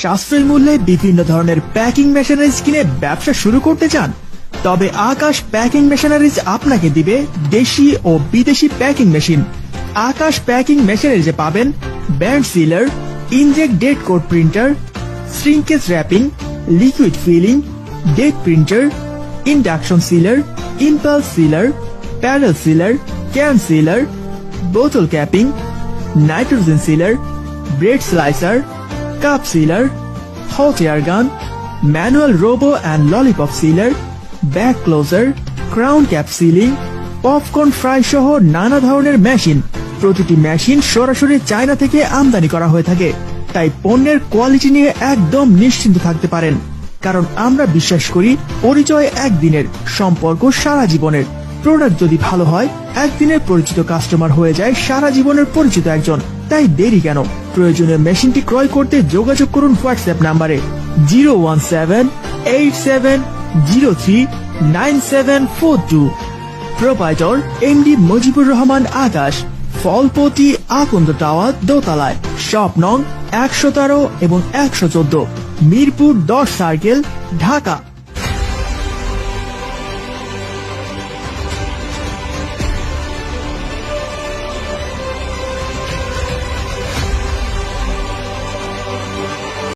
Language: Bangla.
সাশ্রয়ী মূল্যে বিভিন্ন ধরনের প্যাকিং মেশিনারিজ কিনে ব্যবসা শুরু করতে চান, তবে আকাশ প্যাকিং মেশিনারিজ আপনাকে দিবে দেশি ও বিদেশি প্যাকিং মেশিন। আকাশ প্যাকিং মেশিনারিজে পাবেন band sealer, inkjet date code printer shrinkage wrapping liquid filling date printer induction sealer impulse sealer প্যারেল sealer can sealer বোতল capping nitrogen sealer bread slicer cup sealer hot air gun manual robo and lollipop sealer bag closer crown cap sealing popcorn fry সহ নানা ধরনের মেশিন প্রতিটি মেশিন সরাসরি চায়না থেকে আমদানি করা হয়ে থাকে। তাই পণ্যের কোয়ালিটি নিয়ে একদম নিশ্চিন্ত থাকতে পারেন। কারণ আমরা বিশ্বাস করি, পরিচয় একদিনের, সম্পর্ক সারা জীবনের। প্রোডাক্ট যদি ভালো হয়, একদিনের পরিচিত কাস্টমার হয়ে যায়, সারা জীবনের পরিচিত একজন। তাই দেরি কেন? প্রয়োজনীয় মেশিনটি ক্রয় করতে যোগাযোগ করুন হোয়াটসঅ্যাপ নাম্বারে zero one seven eight seven zero three nine seven four two. Proprietor MD Mujibur Rahman Akash Falpoti Akanda tower দোতলায়, শপ নং একশো তেরো এবং একশো চোদ্দ, মিরপুর দশ সার্কেল, ঢাকা।